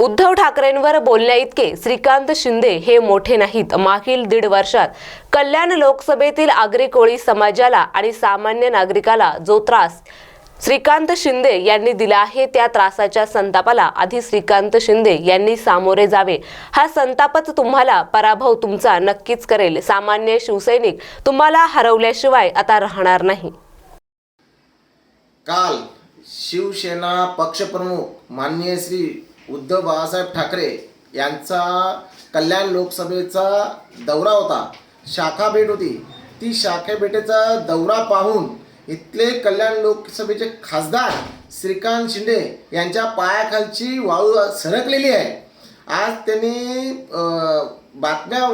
उद्धव ठाकरेंवर बोलण्या इतके श्रीकांत शिंदे हे मोठे नाहीत. मागील दीड वर्षात कल्याण लोकसभेतील आगरी कोळी समाजाला आणि सामान्य नागरिकाला जो त्रास श्रीकांत शिंदे यांनी दिला आहे त्या त्रासाच्या संतापाला आधी श्रीकांत शिंदे यांनी सामोरे जावे. हा संतापच तुम्हाला पराभव तुमचा नक्कीच करेल. सामान्य शिवसैनिक तुम्हाला हरवल्याशिवाय आता राहणार नाही. काल शिवसेना पक्षप्रमुख माननीय श्री उद्धव बाळासाहेब ठाकरे यांचा कल्याण लोकसभेचा दौरा होता. शाखा भेट होती. ती शाखा भेटेचा दौरा पाहून इथले कल्याण लोकसभेचे खासदार श्रीकांत शिंदे यांच्या पायाखालची वाळू सरकलेली आहे. आज त्यांनी बातम्या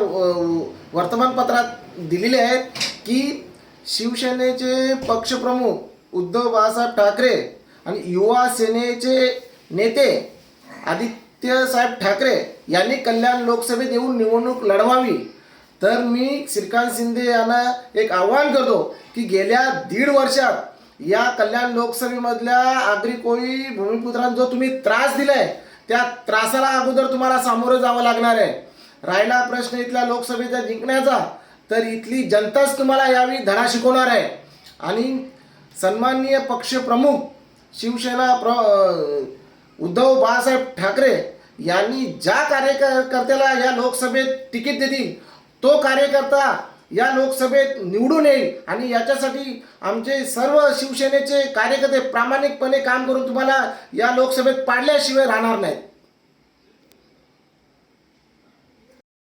वर्तमानपत्रात दिलेल्या आहेत की शिवसेनेचे पक्षप्रमुख उद्धव बाळासाहेब ठाकरे आणि युवा सेनेचे नेते आदित्य साहेब ठाकरे यांनी कल्याण लोकसभेत येऊन निवडणूक लढवावी. तर मी श्रीकांत शिंदे यांना एक आव्हान करतो की गेल्या दीड वर्षात या कल्याण लोकसभेमधल्या आगरी कोळी भूमिपुत्रांना जो तुम्ही त्रास दिलाय त्या त्रासाला अगोदर तुम्हाला सामोरं जावं लागणार आहे. राहिला प्रश्न इथल्या लोकसभेचा जिंकण्याचा तर इथली जनताच तुम्हाला यावेळी धडा शिकवणार आहे. आणि सन्माननीय पक्षप्रमुख शिवसेना प्र उद्धव बाळासाहेब ठाकरे यांनी ज्या कार्यकर्त्याला या लोकसभेत तिकीट देतील तो कार्यकर्ता या लोकसभेत निवडून येईल आणि याच्यासाठी आमचे सर्व शिवसेनेचे कार्यकर्ते प्रामाणिकपणे काम करून तुम्हाला या लोकसभेत पाडल्याशिवाय राहणार नाहीत.